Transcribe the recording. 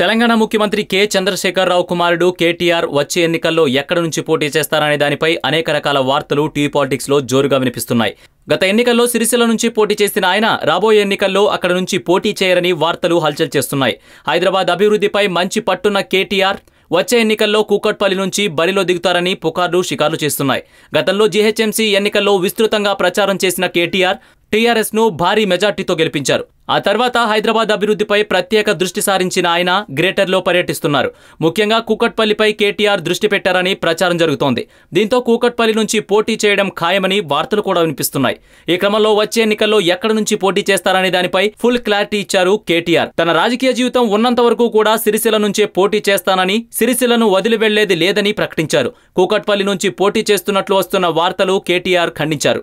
తెలంగాణ ముఖ్యమంత్రి కె. చంద్రశేఖరరావు కుమారుడు కేటీఆర్ వచ్చే ఎన్నికల్లో ఎక్కడ నుంచి పోటీ చేస్తారనే దానిపై అనేక రకాల వార్తలు టీ పాలిటిక్స్లో జోరుగా వినిపిస్తున్నాయి. గత ఎన్నికల్లో సిరిసిల్ల నుంచి పోటీ చేసిన ఆయన రాబోయే ఎన్నికల్లో అక్కడ నుంచి పోటీ చేయరని వార్తలు హల్చల్ చేస్తున్నాయి. హైదరాబాద్ అభివృద్ధిపై మంచి పట్టున్న కేటీఆర్ వచ్చే ఎన్నికల్లో కూకట్పల్లి నుంచి బరిలో దిగుతారని పుకార్లు షికార్లు చేస్తున్నాయి. గతంలో జీహెచ్ఎంసీ ఎన్నికల్లో విస్తృతంగా ప్రచారం చేసిన కేటీఆర్ టీఆర్ఎస్ను భారీ మెజార్టీతో గెలిపించారు. ఆ తర్వాత హైదరాబాద్ అభివృద్ధిపై ప్రత్యేక దృష్టి సారించిన ఆయన గ్రేటర్లో పర్యటిస్తున్నారు. ముఖ్యంగా కూకట్పల్లిపై కేటీఆర్ దృష్టి పెట్టారని ప్రచారం జరుగుతోంది. దీంతో కూకట్పల్లి నుంచి పోటీ చేయడం ఖాయమని వార్తలు కూడా వినిపిస్తున్నాయి. ఈ క్రమంలో వచ్చే ఎన్నికల్లో ఎక్కడి నుంచి పోటీ చేస్తారనే దానిపై ఫుల్ క్లారిటీ ఇచ్చారు కేటీఆర్. తన రాజకీయ జీవితం ఉన్నంత వరకు కూడా సిరిసిల నుంచే పోటీ చేస్తానని సిరిసిలను వదిలి వెళ్ళేది లేదని ప్రకటించారు. కూకట్పల్లి నుంచి పోటీ చేస్తున్నట్లు వస్తున్న వార్తలు కేటీఆర్ ఖండించారు.